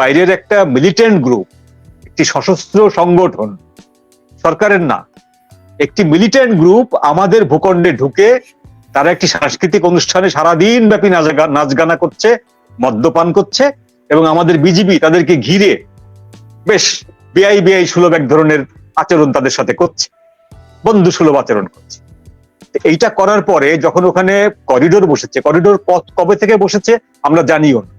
বাইরের একটা militant group একটি সশস্ত্র সংগঠন, সরকারের না, একটি মিলিটেন্ট গ্রুপ আমাদের ভূখণ্ডে ঢুকে তারা একটি সাংস্কৃতিক অনুষ্ঠানে সারাদিন ব্যাপী নাচ গানা করছে, মদ্যপান করছে এবং আমাদের বিজিবি তাদেরকে ঘিরে বেশ বেআই বেআই সুলভ এক ধরনের আচরণ তাদের সাথে করছে, বন্ধু সুলভ আচরণ করছে। এইটা করার পরে যখন ওখানে করিডোর বসেছে করিডোর পথ কবে থেকে বসেছে আমরা জানিও না।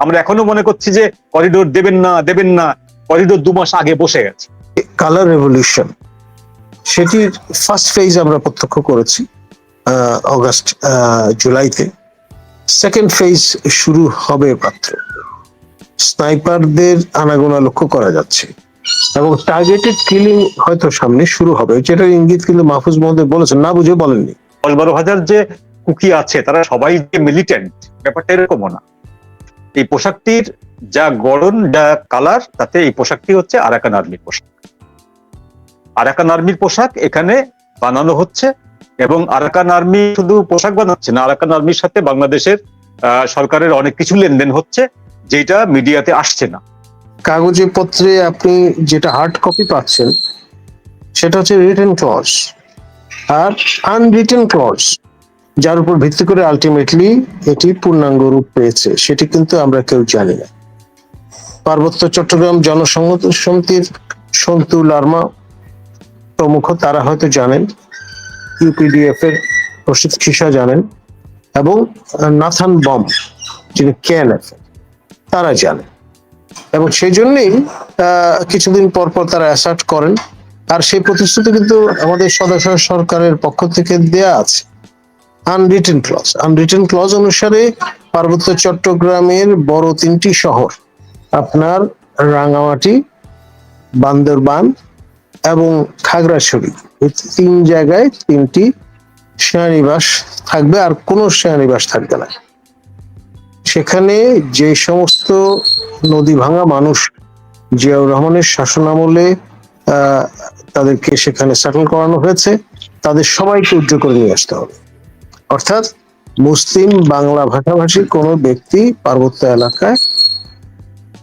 আমরা এখনও মনে করছি যে করিডোর দেবেন না দেবেন না করিডোর দু মাস আগে বসে গেছে। কালার রেভলিউশন সেটির ফার্স্ট ফেজ আমরা প্রত্যক্ষ করেছি অগাস্ট জুলাইতে। সেকেন্ড ফেজ শুরু হবে মাত্র। স্নাইপারদের আনাগোনা লক্ষ্য করা যাচ্ছে। এবং টার্গেটেড কিলিং হয়তো সামনে শুরু হবে। যেটার ইঙ্গিত কিন্তু মাহফুজ মহোদয় বলেছেন না বুঝে বলেননি। দশ বারো হাজার যে কুকি আছে তারা সবাই যে মিলিটেন্ট ব্যাপারটা এরকমও না। এই পোশাকটির যা গড়ন, যা কালার তাতে এই পোশাকটি হচ্ছে আরাকান আর্মির পোশাক। আরাকান আর্মির পোশাক এখানে বানানো হচ্ছে এবং আরাকান আর্মি শুধু পোশাক বানাচ্ছে না, আরাকান আর্মির সাথে বাংলাদেশের সরকারের অনেক কিছু লেনদেন হচ্ছে যেটা মিডিয়াতে আসছে না। কাগজে পত্রে আপনি যেটা হার্ড কপি পাচ্ছেন, সেটা হচ্ছে রিটেন ক্লজ আর আনরিটেন ক্লজ যার উপর ভিত্তি করে আলটিমেটলি এটি পূর্ণাঙ্গ রূপ পেয়েছে, সেটি কিন্তু আমরা কেউ জানি না। পার্বত্য চট্টগ্রাম জনসংহত সমিতির সন্তু লার্মা প্রমুখ, তারা হয়তো জানেন ইউপিডিএফ এর প্রসিদ্ধ খিসা জানেন, এবং নাথান বম, যিনি কেএনএফ তারা জানেন। এবং সেই জন্যই কিছুদিন পর পর তারা অ্যাসার্ট করেন। আর সেই প্রতিশ্রুতি কিন্তু আমাদের সদস্য সরকারের পক্ষ থেকে দেয়া আছে। আনরিটেন ক্লজ আনরিটেন ক্লজ অনুসারে পার্বত্য চট্টগ্রামের বড় তিনটি শহর, আপনার রাঙামাটি, বান্দরবান এবং খাগড়াছড়ি। এই তিন জায়গায় তিনটি সেনানিবাস থাকবে আর কোনো সেনানিবাস থাকবে না। সেখানে যে সমস্ত নদী ভাঙা মানুষ জিয়াউর রহমানের শাসনামলে তাদেরকে সেখানে সেটেল করানো হয়েছে, তাদের সবাইকে উদ্যোগ করে নিয়ে আসতে হবে। অর্থাৎ মুসলিম বাংলা ভাষাভাষী কোনো ব্যক্তি পার্বত্য এলাকায়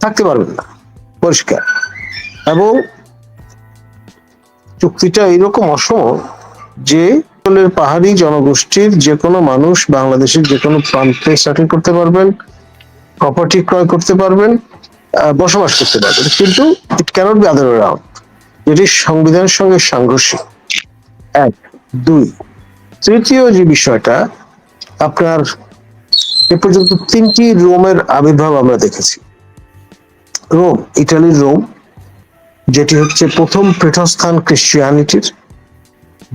থাকতে পারবেন না। পরিষ্কার। এবং চুক্তিটা এইরকম অসম যে পাহাড়ি জনগোষ্ঠীর যে কোনো মানুষ বাংলাদেশের যে কোনো প্রান্তে সেটেল করতে পারবেন প্রপার্টি ক্রয় করতে পারবেন বসবাস করতে পারবেন। কিন্তু it cannot be other round যেটি সংবিধানের সঙ্গে সাংঘর্ষিক। এক। দুই। তৃতীয় যে বিষয়টা, আপনার এ পর্যন্ত তিনটি রোমের আবির্ভাব আমরা দেখেছি। রোম, ইটালির রোম, যেটি হচ্ছে প্রথম পীঠস্থান খ্রিস্টিয়ানিটির।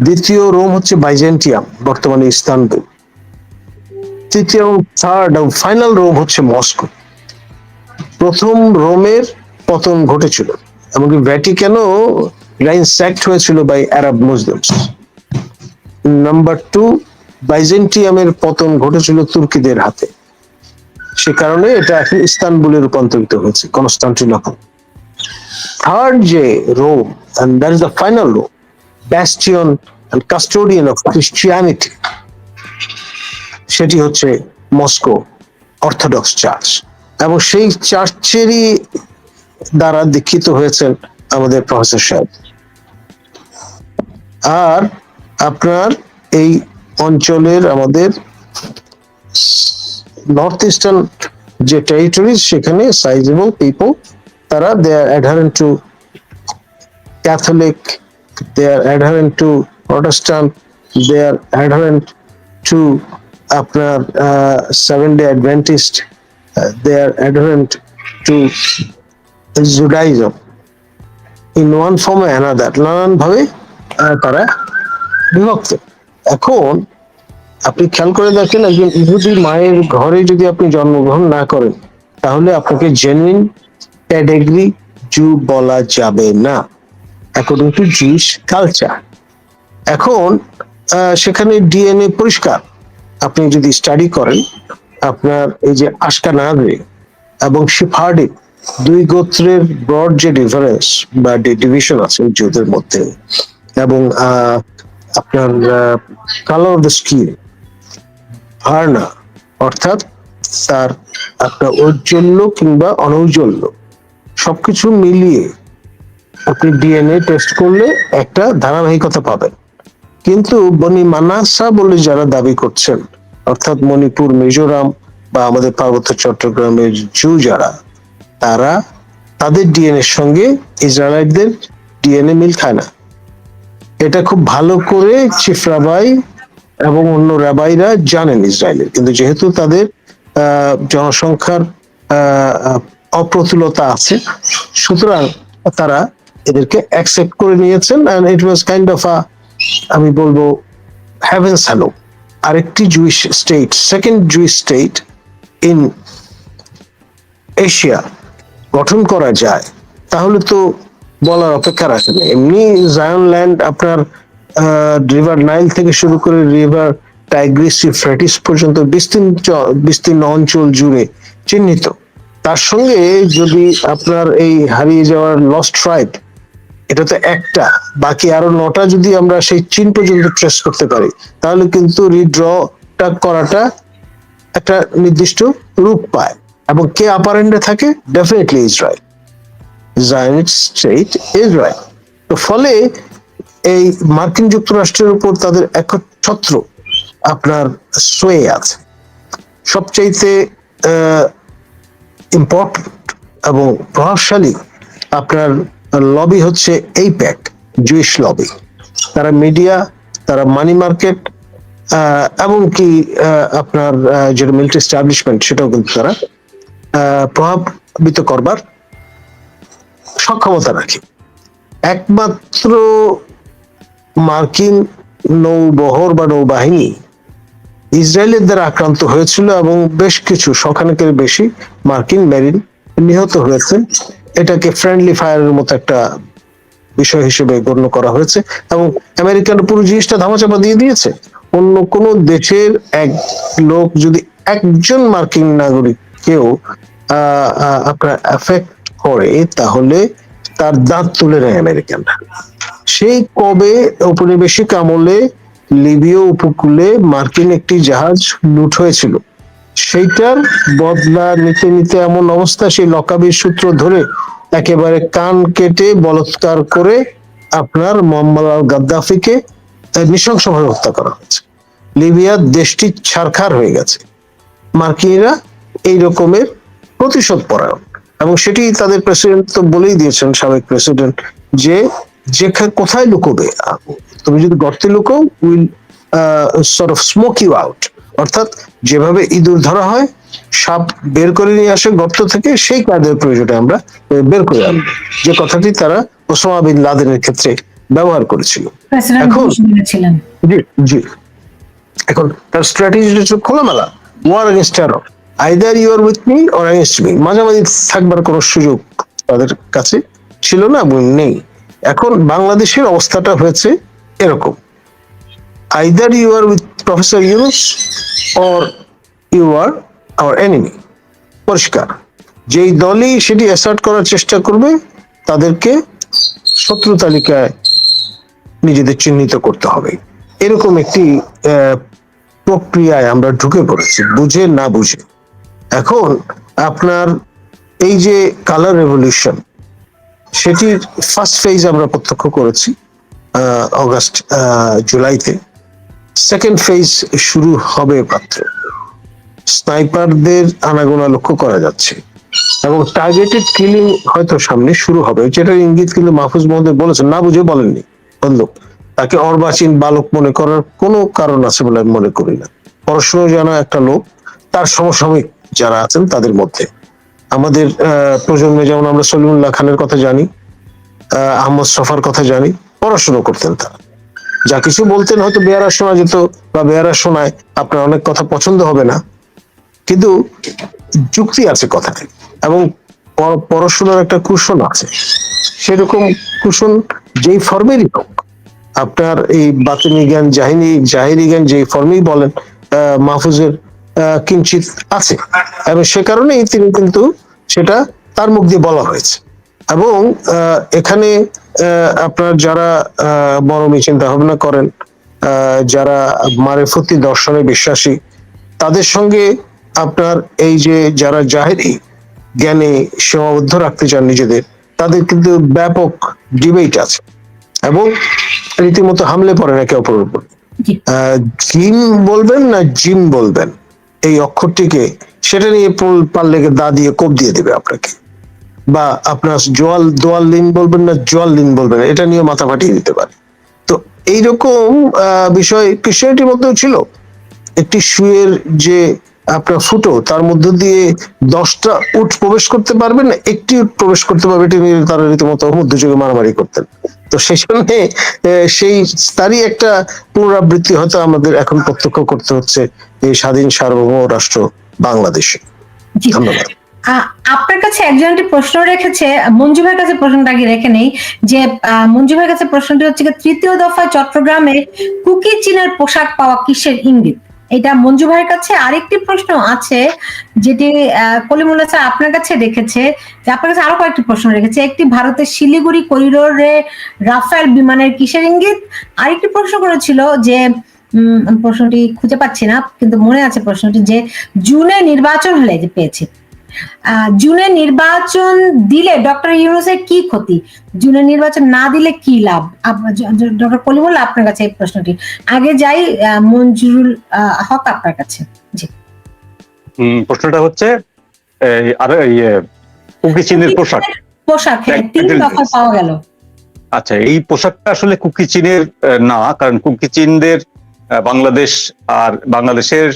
দ্বিতীয় রোম হচ্ছে বাইজেন্টিয়াম, বর্তমানে ইস্তানবুল। তৃতীয় থার্ড ফাইনাল রোম হচ্ছে মস্কো। প্রথম রোমের পতন ঘটেছিল, এমনকি ভ্যাটিকানও লাইন স্যাক্ট হয়েছিল by Arab Muslims number two বাইজেন্টিয়ামের পতন ঘটেছিল তুর্কিদের হাতে। সে কারণে এটা এখন ইস্তানবুলে রূপান্তরিত হয়েছে কনস্টান্টিনোপল। থার্ড যে Rome and that is the final Rome, bastion and custodian of Christianity সেটি হচ্ছে মস্কো অর্থোডক্স চার্চ। এবং সেই চার্চেরই দ্বারা দীক্ষিত হয়েছেন আমাদের প্রফেসর সাহেব। আর আপনার এই অঞ্চলের আমাদের নর্থ ইস্টার্ন যে টেরিটরিজ সেখানে সাইজেবল পিপল তারা they are adherent to Catholic they are adherent to Protestant they are adherent to আপনার seven day adventist they are adherent to Judaism in one form another নানান ভাবে আহ, তারা বিভক্ত। এখন আপনি খেয়াল করে দেখেন একজন ইহুদি মায়ের ঘরে যদি আপনি জন্মগ্রহণ না করেন তাহলে আপনাকে জেনুইন প্যাডেগ্রি জু বলা যাবে না। অ্যাকর্ডিং টু জুইস কালচার এখন সেখানে ডিএনএ পরিষ্কার। আপনি যদি স্টাডি করেন আপনার এই যে আশকানাগরে এবং শিফার্ডি দুই গোত্রের ব্রড যে ডিফারেন্স বা ডিভিশন আছে জুদের মধ্যে এবং আহ, আপনার colour of the skin varna, অর্থাৎ তার আপনার ঔজ্জ্বল্য কিংবা অনৌজ্জ্বল্য, সবকিছু মিলিয়ে আপনি ডিএনএ টেস্ট করলে একটা ধারাবাহিকতা পাবেন। কিন্তু বনি মানাসা বলে যারা দাবি করছেন, অর্থাৎ মণিপুর মিজোরাম বা আমাদের পার্বত্য চট্টগ্রামের জু যারা, তারা তাদের ডিএনএ সঙ্গে ইসরায়েলদের ডিএনএ মিল খায় না। এটা খুব ভালো করে চিফ রাবাই এবং অন্য রাবাইরা জানেন ইসরায়েলের। কিন্তু যেহেতু তাদের জনসংখ্যার অপ্রতুলতা আছে, সুতরাং তারা এদেরকে অ্যাকসেপ্ট করে নিয়েছেন and it was kind of a আমি বলব হ্যাভেন হ্যালো আরেকটি Jewish state second Jewish state in Asia গঠন করা যায়, তাহলে তো বলার অপেক্ষা রাখে না। এমনি জায়ন ল্যান্ড আপনার রিভার নাইল থেকে শুরু করে রিভার টাইগ্রিস ইউফ্রেটিস পর্যন্ত বিস্তীর্ণ বিস্তীর্ণ অঞ্চল জুড়ে চিহ্নিত। তার সঙ্গে যদি আপনার এই হারিয়ে যাওয়ার লস্ট ট্রাইব এটা তো একটা, বাকি আরও নটা যদি আমরা সেই চীন পর্যন্ত ট্রেস করতে পারি, তাহলে কিন্তু রিড্রটা করাটা একটা নির্দিষ্ট রূপ পায়। এবং কে আপার এন্ডে থাকে? Definitely Israel Zionist state Israel তো ফলে এই মার্কিন যুক্তরাষ্ট্রের উপর তাদের একচ্ছত্র আপনার সোয়ে আছে। সবচাইতে ইম্পর্টেন্ট এবং প্রভাবশালী আপনার লবি হচ্ছে এই প্যাক জুইশ লবি তারা মিডিয়া তারা মানি মার্কেট এমনকি আহ, আপনার যেটা মিলিটারি স্টাবলিশমেন্ট সেটাও কিন্তু তারা প্রভাবিত করবার সক্ষমতা রাখে। একমাত্র মার্কিন নৌবহর বা নৌবাহিনী ইসরায়েলের দ্বারা আক্রান্ত হয়েছিল এবং বেশ কিছু শখানেকের বেশি মার্কিন মেরিন নিহত হয়েছেন এটাকে ফ্রেন্ডলি ফায়ারের মতো একটা বিষয় হিসেবে গণ্য করা হয়েছে এবং আমেরিকান পুরো জিনিসটা ধামাচাপা দিয়ে দিয়েছে। অন্য কোন দেশের এক লোক যদি একজন মার্কিন নাগরিক আহ, আপনার এফেক্ট করে তাহলে তার দাঁত তুলে নেয় আমেরিকানরা। সেই কবে ঔপনিবেশিক আমলে লিবীয় উপকূলে মার্কিন একটি জাহাজ লুট হয়েছিল? সেইটার বদলা নিতে নিতে এমন অবস্থা সেই লকাবির সূত্র ধরে একেবারে কান কেটে বলৎকার করে আপনার মোহাম্মদ আল গাদ্দাফিকে নৃশংসভাবে হত্যা করা হয়েছে। লিবিয়ার দেশটি ছারখার হয়ে গেছে। মার্কিনরা এই রকমের প্রতিশোধ পরায়ণ। এবং সেটি তাদের প্রেসিডেন্ট তো বলেই দিয়েছেন সাবেক প্রেসিডেন্ট যে যেখানে কোথায় লুকোবে? তুমি যদি গর্তে লুকো will sort of smoke you out অর্থাৎ যেভাবে ইঁদুর ধরা হয় সাপ বের করে নিয়ে আসে গর্ত থেকে সেই কাজের প্রয়োজনে আমরা বের করে আনব। যে কথাটি তারা ওসামা বিন লাদেনের ক্ষেত্রে ব্যবহার করেছিল। এখন- জি জি। এখন তার স্ট্র্যাটেজি খোলামেলা war against terror either you are with me or against me মাঝামাঝি থাকবার কোনো সুযোগ তাদের কাছে ছিল না এবং নেই। এখন বাংলাদেশের অবস্থাটা হয়েছে এরকম। Either you are with professor Yunus or you are our enemy পরিষ্কার। যেই দলই সেটি অ্যাসার্ট করার চেষ্টা করবে, তাদেরকে শত্রু তালিকায় নিজেদের চিহ্নিত করতে হবে। এরকম একটি প্রক্রিয়ায় আমরা ঢুকে পড়েছি, বুঝে না বুঝে। এখন আপনার এই যে কালার রেভলিউশন সেটির ফার্স্ট ফেজ আমরা প্রত্যক্ষ করেছি অগাস্ট জুলাইতে সেকেন্ড ফেজ শুরু হবে মাত্র। স্নাইপারদের আনাগোনা লক্ষ্য করা যাচ্ছে। এবং টার্গেটেড কিলিং হয়তো সামনে শুরু হবে। যেটার ইঙ্গিত কিন্তু মাহফুজ মহোদয় বলেছেন, না বুঝে বলেননি। বন্ধুক তাকে অর্বাচীন বালক মনে করার কোনো কারণ আছে বলে আমি মনে করি না। পড়াশোনা জানা একটা লোক, তার সমসাময়িক যারা আছেন তাদের মধ্যে। আমাদের প্রজন্মে যেমন আমরা সলিমুল্লাহ খানের কথা জানি আহ, আহমদ সফার কথা জানি পড়াশোনা করতেন তারা। যা কিছু বলতেন হয়তো বেয়ারা শোনা যেত বা বেয়ারা শোনায় আপনার অনেক কথা পছন্দ হবে না। কিন্তু যুক্তি আছে কথায় এবং পড়াশোনার একটা কুশন আছে। সেরকম কুশন যেই ফর্মেরই হোক আপনার এই বাতিনি জ্ঞান জাহিনী জাহিরি জ্ঞান যেই ফর্মেই বলেন মাহফুজের কিঞ্চিত আছে। এবং সে কারণেই তিনি কিন্তু সেটা তার মুখ দিয়ে বলা হয়েছে। এবং এখানে আপনার যারা মরমী চিন্তা ভাবনা করেন আহ, যারা মারেফতি দর্শনে বিশ্বাসী তাদের সঙ্গে আপনার এই যে যারা জাহেরি জ্ঞানে সীমাবদ্ধ রাখতে চান নিজেদের তাদের কিন্তু ব্যাপক ডিবেট আছে। এবং রীতিমতো হামলে পড়ে একে অপরের উপর। জিম বলবেন না জিম বলবেন? এই অক্ষরটিকে, সেটা নিয়ে পারলে দা দিয়ে কোপ দিয়ে দেবে আপনাকে। বা আপনার জোয়াল, দোয়াল লিন বলবেন না, জোয়াল লিন বলবেন এটা নিয়ে মাথা ফাটিয়ে দিতে পারে। তো এইরকম বিষয় ক্রিশ্চিয়ানিটির মধ্যেও ছিল। একটি শুয়ের যে আপনার ফুটো, তার মধ্য দিয়ে দশটা উট প্রবেশ করতে পারবে না, একটি উট প্রবেশ করতে পারবে, এটি নিয়ে তারা রীতিমতো মধ্যযুগে মারামারি করতেন। তো সেই জন্য সেই তারই একটা পুনরাবৃত্তি হয়তো আমাদের এখন প্রত্যক্ষ করতে হচ্ছে এই স্বাধীন সার্বভৌম রাষ্ট্র বাংলাদেশে। ধন্যবাদ। আপনার কাছে একজন একটি প্রশ্ন রেখেছে মঞ্জু ভাইয়ের কাছে প্রশ্নটা আগে রেখে নেই যে আহ, মঞ্জু ভাইয়ের কাছে প্রশ্নটি হচ্ছে তৃতীয় দফায় চট্টগ্রামে কুকি চীনের পোশাক পাওয়া কিসের ইঙ্গিত? এটা মঞ্জু ভাইয়ের কাছে আরেকটি প্রশ্ন আছে, যেটি কলিমুল্লা স্যার আপনার কাছে রেখেছে, যে আপনার কাছে আরও কয়েকটি প্রশ্ন রেখেছে। একটি ভারতের শিলিগুড়ি করিডোরে রাফেল বিমানের কিসের ইঙ্গিত? আরেকটি প্রশ্ন করেছিল যে প্রশ্নটি খুঁজে পাচ্ছি না, কিন্তু মনে আছে প্রশ্নটি যে, জুনে নির্বাচন হলে যে পেয়েছি। জুনে নির্বাচন দিলে ডক্টর ইউনুসের কি ক্ষতি? জুনে নির্বাচন না দিলে কি লাভ? ডক্টর কলিমুল্লাহ আপনার কাছে এই প্রশ্নটি। আগে যাই মঞ্জুরুল হক আপনার কাছে। জি। প্রশ্নটা হচ্ছে আর কুকি চীনের পোশাক। পোশাক হ্যাঁ তিন দফা পাওয়া গেল। আচ্ছা এই পোশাকটা আসলে কুকি চীনের না কারণ কুকি চীনদের বাংলাদেশ আর বাংলাদেশের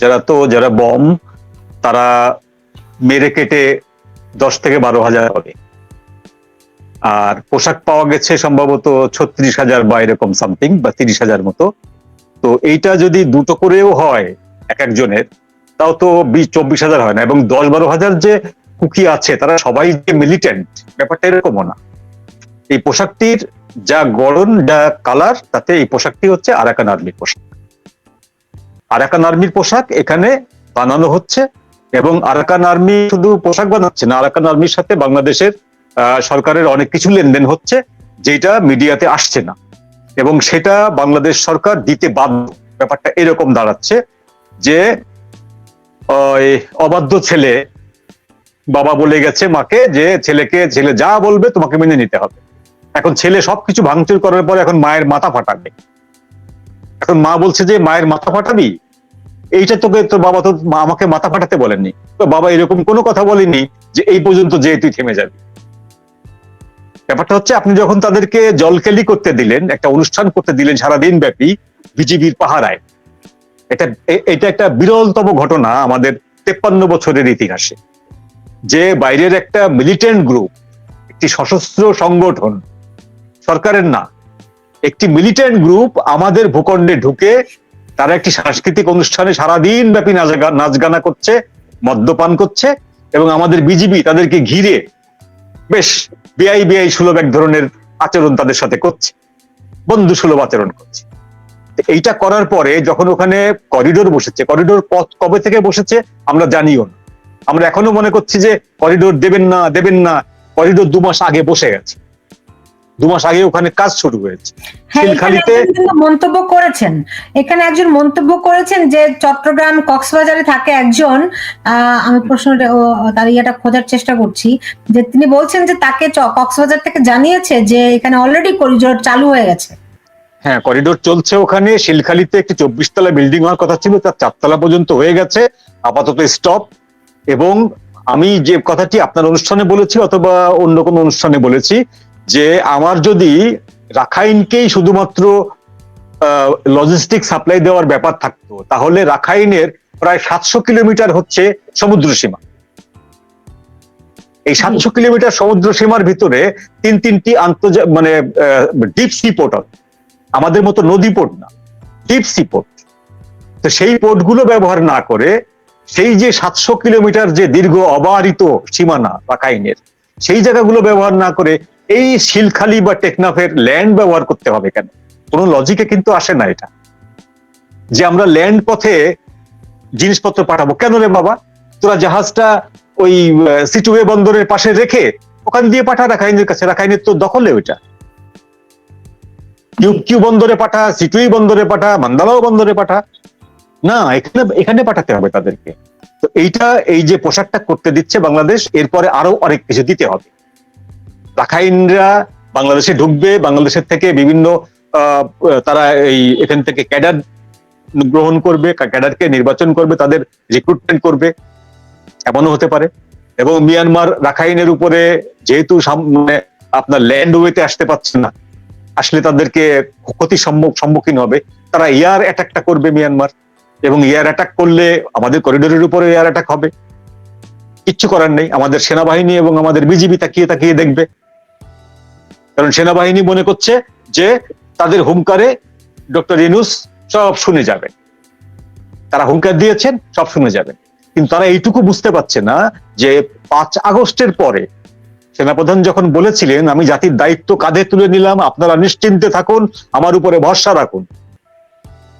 যারা তো যারা বম তারা মেরে কেটে দশ থেকে বারো হাজার হবে। আর পোশাক পাওয়া গেছে সম্ভবত ছত্রিশ হাজার বা এরকম সামথিং বা তিরিশ হাজার মতো। তো এইটা যদি দুটো করেও হয় এক একজনের, তাও তো বিশ, চব্বিশ হাজার হয় না। এবং দশ, বারো হাজার যে কুকি আছে, তারা সবাই যে মিলিটেন্ট ব্যাপারটা এরকমও না। এই পোশাকটির যা গড়ন, যা কালার তাতে এই পোশাকটি হচ্ছে আরাকান আর্মির পোশাক। আরাকান আর্মির পোশাক এখানে বানানো হচ্ছে এবং আরাকান আর্মি শুধু পোশাক বানাচ্ছে না, আরাকান আর্মির সাথে বাংলাদেশের সরকারের অনেক কিছু লেনদেন হচ্ছে যেটা মিডিয়াতে আসছে না। এবং সেটা বাংলাদেশ সরকার দিতে বাধ্য। ব্যাপারটা এরকম দাঁড়াচ্ছে যে অবাধ্য ছেলে বাবা বলে গেছে মাকে যে, ছেলেকে, ছেলে যা বলবে তোমাকে মেনে নিতে হবে। এখন ছেলে সবকিছু ভাঙচুর করার পর এখন মায়ের মাথা ফাটাবে। এখন মা বলছে যে, মায়ের মাথা ফাটাবি? এইটা তোকে, তোর বাবা তো আমাকে মাথা ফাটাতে বলেননি। তো বাবা এরকম কোনো কথা বলেনি যে এই পর্যন্ত যে তুই থেমে যাবি। ব্যাপারটা হচ্ছে, আপনি যখন তাদেরকে জলকেলি করতে দিলেন, একটা অনুষ্ঠান করতে দিলেন সারাদিন ব্যাপী বিজিবির পাহারায়, এটা এটা একটা বিরলতম ঘটনা আমাদের তেপ্পান্ন বছরের ইতিহাসে, যে বাইরের একটা মিলিটেন্ট গ্রুপ একটি সশস্ত্র সংগঠন, সরকারের না, একটি মিলিটেন্ট গ্রুপ আমাদের ভূখণ্ডে ঢুকে তারা একটি সাংস্কৃতিক অনুষ্ঠানে সারাদিন ব্যাপী নাচ গানা করছে, মদ্যপান করছে এবং আমাদের বিজিবি তাদেরকে ঘিরে বেশ বিআই বিআই সুলভ এক ধরনের আচরণ তাদের সাথে করছে, বন্ধু সুলভ আচরণ করছে। এইটা করার পরে যখন ওখানে করিডোর বসেছে করিডোর পথ কবে থেকে বসেছে আমরা জানিও না। আমরা এখনও মনে করছি যে করিডোর দেবেন না দেবেন না করিডোর দু মাস আগে বসে গেছে। দু মাস আগে ওখানে কাজ শুরু হয়েছে। হ্যাঁ শিলখালিতে- মন্তব্য করেছেন। এখানে একজন মন্তব্য করেছেন যে চট্টগ্রাম কক্সবাজারে থাকে একজন আমি প্রশ্নটা তার ইয়েটা খোঁজার চেষ্টা করছি যে তিনি বলছেন যে তাকে কক্সবাজার থেকে জানিয়েছে যে এখানে অলরেডি করিডোর চালু হয়ে গেছে। হ্যাঁ করিডোর চলছে ওখানে শিলখালিতে একটি চব্বিশ তলা বিল্ডিং হওয়ার কথা ছিল তার চারতলা পর্যন্ত হয়ে গেছে আপাতত স্টপ এবং আমি যে কথাটি আপনার অনুষ্ঠানে বলেছি অথবা অন্য কোনো অনুষ্ঠানে বলেছি যে আমার যদি রাখাইনকেই শুধুমাত্র লজিস্টিক সাপ্লাই দেওয়ার ব্যাপার থাকতো তাহলে রাখাইনের প্রায় সাতশো কিলোমিটার হচ্ছে সমুদ্র সীমা এই সাতশো কিলোমিটার সমুদ্র সীমার ভিতরে তিন তিনটি আন্তর্জাতিক মানে ডিপ সি পোর্ট আমাদের মতো নদী পোর্ট না ডিপ সি পোর্ট তো সেই পোর্টগুলো ব্যবহার না করে সেই যে সাতশো কিলোমিটার যে দীর্ঘ অবারিত সীমানা রাখাইনের সেই জায়গাগুলো ব্যবহার না করে এই শিলখালি বা টেকনাফের ল্যান্ড ব্যবহার করতে হবে কেন? কোনো লজিকে কিন্তু আসে না এটা। যে আমরা ল্যান্ড পথে জিনিসপত্র পাঠাবো। কেন রে বাবা? তোরা জাহাজটা ওই সিটুয়ে বন্দরের পাশে রেখে ওখান দিয়ে পাঠা রাখাইনের কাছে। রাখাইনের তো দখলে ওইটা। কিউ কিউ বন্দরে পাঠা সিটুই বন্দরে পাঠা, মান্দালাও বন্দরে পাঠা। না, এখানে এখানে পাঠাতে হবে তাদেরকে। তো এইটা, এই যে পোশাকটা করতে দিচ্ছে বাংলাদেশ, এরপরে আরও অনেক কিছু দিতে হবে। রাখাইনরা বাংলাদেশে ঢুকবে, বাংলাদেশের থেকে বিভিন্ন তারা এই এখান থেকে ক্যাডার গ্রহণ করবে ক্যাডারকে নির্বাচন করবে, তাদের রিক্রুটমেন্ট করবে। এমনও হতে পারে। এবং মিয়ানমার রাখাইনের উপরে যেহেতু মানে আপনার ল্যান্ড ওয়েতে আসতে পারছে না, আসলে তাদেরকে ক্ষতি সম্মুখ- সম্মুখীন হবে। তারা এয়ার অ্যাটাকটা করবে মিয়ানমার। এবং এয়ার অ্যাটাক করলে আমাদের করিডোরের উপরে এয়ার অ্যাটাক হবে। কিচ্ছু করার নেই। আমাদের সেনাবাহিনী এবং আমাদের বিজিবি তাকিয়ে তাকিয়ে দেখবে। কারণ সেনাবাহিনী মনে করছে যে তাদের হুঙ্কারে ডক্টর ইনুস সব শুনে যাবে। তারা হুঙ্কার দিয়েছেন, সব শুনে যাবেন কিন্তু তারা এইটুকু বুঝতে পারছে না যে পাঁচ আগস্টের পরে সেনাপ্রধান যখন বলেছিলেন, আমি জাতির দায়িত্ব কাঁধে তুলে নিলাম, আপনারা নিশ্চিন্তে থাকুন, আমার উপরে ভরসা রাখুন।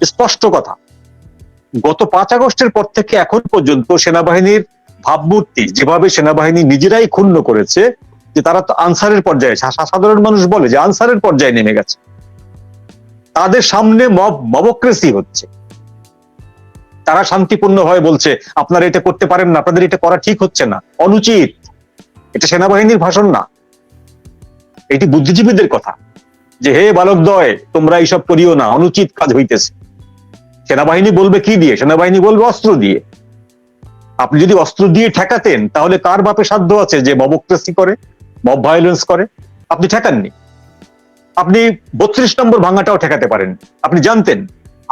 স্পষ্ট কথা। গত পাঁচ আগস্টের পর থেকে এখন পর্যন্ত সেনাবাহিনীর ভাবমূর্তি, যেভাবে সেনাবাহিনী নিজেরাই ক্ষুণ্ণ করেছে যে তারা তো আনসারের পর্যায়ে সাধারণ মানুষ বলে যে আনসারের পর্যায়ে নেমে গেছে। তাদের সামনে মব মবক্রেসি হচ্ছে। তারা শান্তিপূর্ণ হয়ে বলছে, আপনারা এটা করতে পারেন না, আপনাদের এটা করা ঠিক হচ্ছে না। অনুচিত। এটা সেনাবাহিনীর ভাষণ না। এটি বুদ্ধিজীবীদের কথা। যে, হে বালকদয় তোমরা এইসব করিও না, অনুচিত কাজ হইতেছে। সেনাবাহিনী বলবে কি দিয়ে? সেনাবাহিনী বলবে অস্ত্র দিয়ে। আপনি যদি অস্ত্র দিয়ে ঠেকাতেন, তাহলে কার বাপে সাধ্য আছে যে মবক্রেসি করে? মব ভায়োলেন্স করে, আপনি ঠেকাননি। আপনি বত্রিশ নম্বর ভাঙাটাও ঠেকাতে পারেন আপনি জানতেন,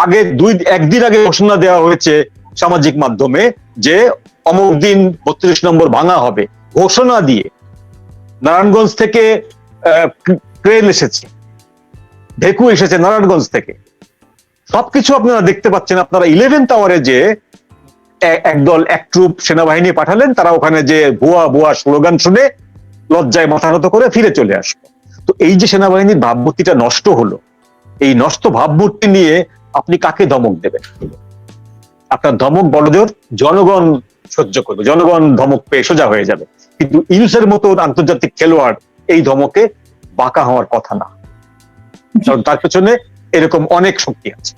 আগে দুই, একদিন আগে ঘোষণা দেওয়া হয়েছে সামাজিক মাধ্যমে যে অমুক দিন বত্রিশ নম্বর ভাঙা হবে। ঘোষণা দিয়ে নারায়ণগঞ্জ থেকে ক্রেন এসেছে। ঢেকু এসেছে নারায়ণগঞ্জ থেকে। সবকিছু আপনারা দেখতে পাচ্ছেন। আপনারা ইলেভেন আওয়ারে যে একদল, এক ট্রুপ সেনাবাহিনী পাঠালেন, তারা ওখানে যে ভুয়া ভুয়া স্লোগান শুনে লজ্জায় মাথা নত করে ফিরে চলে আসলো। তো এই যে সেনাবাহিনীর ভাবমূর্তিটা নষ্ট হলো, এই নষ্ট ভাবমূর্তি নিয়ে আপনি কাকে ধমক দেবেন? আপনার ধমক বড়জোর জনগণ সহ্য করবে, জনগণ ধমক পেয়ে সোজা হয়ে যাবে। কিন্তু ইউসের মতো আন্তর্জাতিক খেলোয়াড় এই ধমকে বাঁকা হওয়ার কথা না। কারণ তার পেছনে এরকম অনেক শক্তি আছে।